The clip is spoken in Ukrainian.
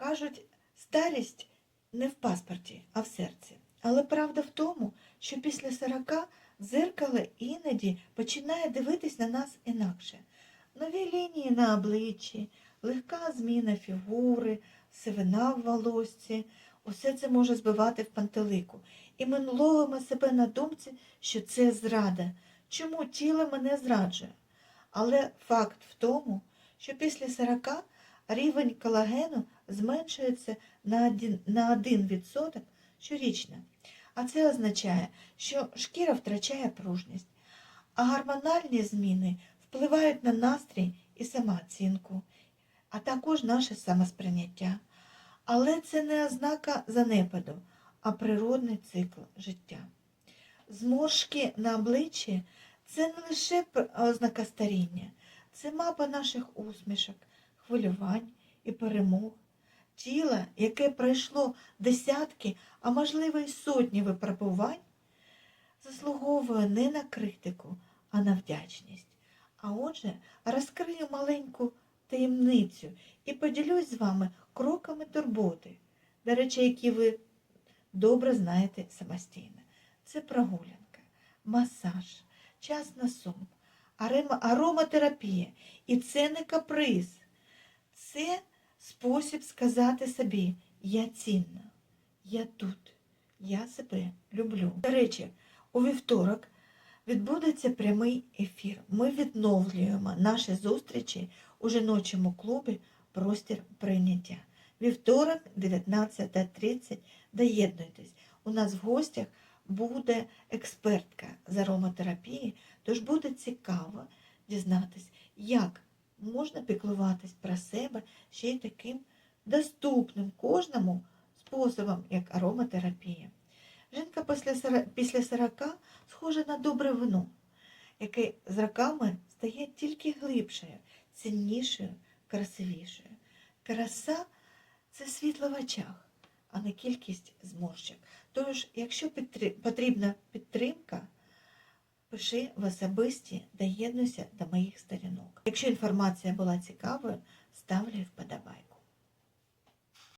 Кажуть, старість не в паспорті, а в серці. Але правда в тому, що після 40 дзеркало іноді починає дивитись на нас інакше. Нові лінії на обличчі, легка зміна фігури, сивина в волосці. Усе це може збивати в пантелику. І ми ловимо себе на думці, що це зрада. Чому тіло мене зраджує? Але факт в тому, що після 40 рівень колагену зменшується на 1%, на 1% щорічно. А це означає, що шкіра втрачає пружність, а гормональні зміни впливають на настрій і самооцінку, а також наше самосприйняття. Але це не ознака занепаду, а природний цикл життя. Зморшки на обличчі це не лише ознака старіння, це мапа наших усмішок, хвилювань і перемог. Тіло, яке пройшло десятки, а можливо й сотні випробувань, заслуговує не на критику, а на вдячність. А отже, розкрию маленьку таємницю і поділюсь з вами кроками турботи, до речі, які ви добре знаєте самостійно. Це прогулянка, масаж, час на сон, ароматерапія. І це не каприз. Це спосіб сказати собі я цінна, я тут, я себе люблю. До речі, у вівторок відбудеться прямий ефір. Ми відновлюємо наші зустрічі у жіночому клубі Простір прийняття. Вівторок, 19.30. Доєднуйтесь. У нас в гостях буде експертка з ароматерапії, тож буде цікаво дізнатись, як можна піклуватись про себе ще й таким доступним кожному способом, як ароматерапія. Жінка після сора- 40 схожа на добре вино, яке з роками стає тільки глибшою, ціннішою, красивішою. Краса це світло в очах, а не кількість зморщок. Тож, якщо потрібна підтримка, пиши в особисті, доєднуйся до моїх сторінок. Якщо інформація була цікавою, ставлю вподобайку.